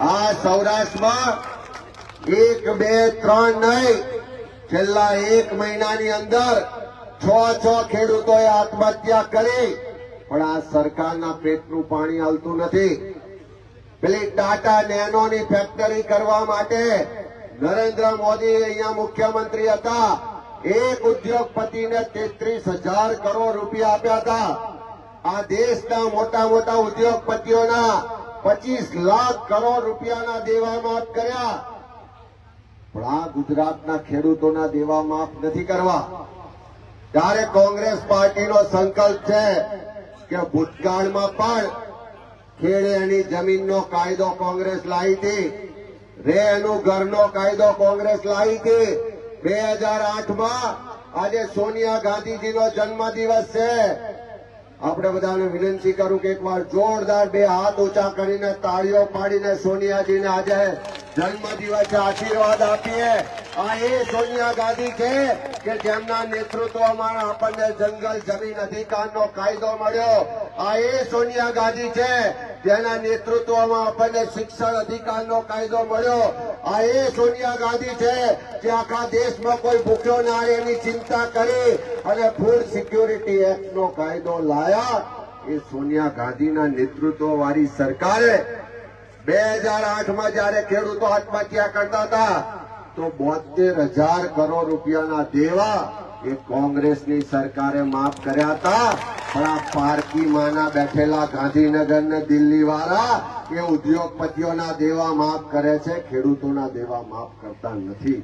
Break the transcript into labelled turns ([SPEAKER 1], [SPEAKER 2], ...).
[SPEAKER 1] આ સૌરાષ્ટ્રમાં એક, બે, ત્રણ નહીં. છેલ્લા એક મહિનાની અંદર છ છ ખેડૂતોએ આત્મહત્યા કરી. પણ આ સરકારના પેટનું પાણી હાલતું નથી. પેલી ટાટા નેનોની ફેક્ટરી કરવા માટે નરેન્દ્ર મોદી અહીંયા મુખ્યમંત્રી હતા. એક ઉદ્યોગપતિને તેત્રીસ હજાર કરોડ રૂપિયા આપ્યા હતા. આ દેશના મોટા મોટા ઉદ્યોગપતિઓના પચીસ લાખ કરોડ રૂપિયાના દેવા માફ કર્યા. પણ આ ગુજરાતના ખેડૂતોના દેવા માફ નથી કરવા. ત્યારે કોંગ્રેસ પાર્ટીનો સંકલ્પ છે કે ભૂતકાળમાં પણ ખેડે એની જમીનનો કાયદો કોંગ્રેસ લાવી હતી, રે એનું ઘરનો કાયદો કોંગ્રેસ લાવી હતી. બે હજાર આઠમાં આજે સોનિયા ગાંધીજીનો જન્મદિવસ છે. આપણે બધાને વિનંતી કરું કે એકવાર જોરદાર બે હાથ ઊંચા કરીને તાળીઓ પાડીને સોનિયાજીને આજે જન્મદિવસે આશીર્વાદ આપીએ. આ એ સોનિયા ગાંધી છે કે જેમના નેતૃત્વમાં આપણને જંગલ, જમીન અધિકારનો કાયદો મળ્યો. આ એ સોનિયા ગાંધી છે જેના નેતૃત્વમાં આપણને શિક્ષણ અધિકારનો કાયદો મળ્યો. આ એ સોનિયા ગાંધી છે જે આખા દેશમાં કોઈ ભૂખ્યો ના એની ચિંતા કરી અને ફૂડ સિક્યોરિટી એક્ટનો કાયદો લાયા. એ સોનિયા ગાંધીના નેતૃત્વ વાળી સરકારે બે હજાર આઠમાં જયારે ખેડૂતો આત્મહત્યા કરતા હતા, તો બોતેર હજાર કરોડ રૂપિયાના દેવા એ કોંગ્રેસની સરકારે માફ કર્યા હતા. પણ આ પારકી માના બેઠેલા ગાંધીનગર ને દિલ્હી વાળા એ ઉદ્યોગપતિઓના દેવા માફ કરે છે, ખેડૂતોના દેવા માફ કરતા નથી.